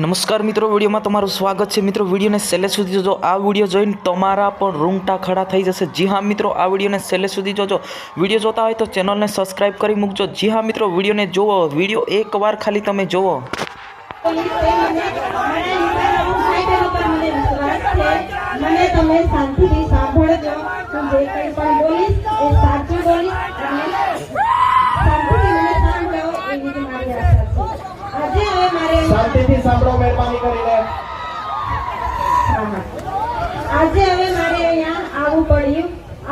નમસ્કાર મિત્રો, વિડીયોમાં તમારું સ્વાગત છે. મિત્રો, વિડીયોને છેલ્લે સુધી જોજો. આ વીડિયો જોઈને તમારા પણ રૂંગટા ખડા થઈ જશે. જી હા, મિત્રો, આ વિડીયોને છેલ્લે સુધી જોજો. વીડિયો જોતા હોય તો ચેનલને સબસ્ક્રાઈબ કરી મૂકજો. જી હા, મિત્રો, વિડીયોને જુઓ. વીડિયો એકવાર ખાલી તમે જુઓ. મને તમે શાંતિથી સાંભળજો. જે કંઈ પણ બોલીશ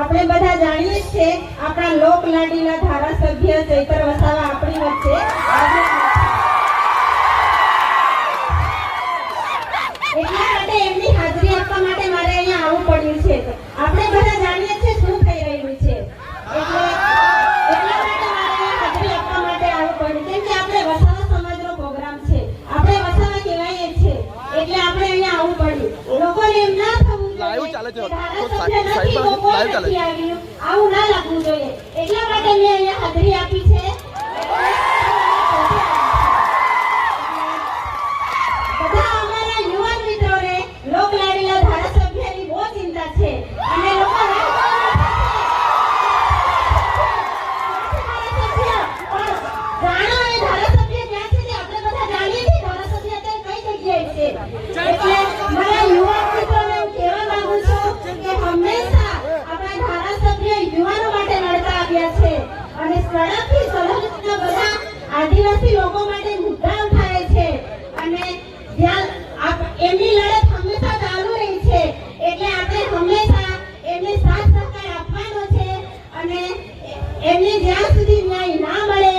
આપણે બધા જાણીએ જ છે આપણા લોક લાડીલા ધારાસભ્ય ચૈતર વસાવા આપણી વચ્ચે એટલા માટે એમની હાજરી આપવા માટે મારે અહીંયા આવવું પડ્યું છે. આપણે લાઈવ ચાલે છે. તો સાહેબ લાઈવ ચાલે છે. આવું ના લાગવું જોઈએ. એટલા માટે મેં અહીંયા હાજરી આપી છે. બધા અમારા યુવાન મિત્રોને લોક ઝડપથી સરહદના બધા આદિવાસી લોકો માટે મુદ્દાઓ થાય છે. અને જ્યાં એમની લડત હંમેશા ચાલુ રહી છે, એટલે આપણે હંમેશા એમને સાથ સહકાર આપવાનો છે. અને એમને જ્યાં સુધી ન્યાય ના મળે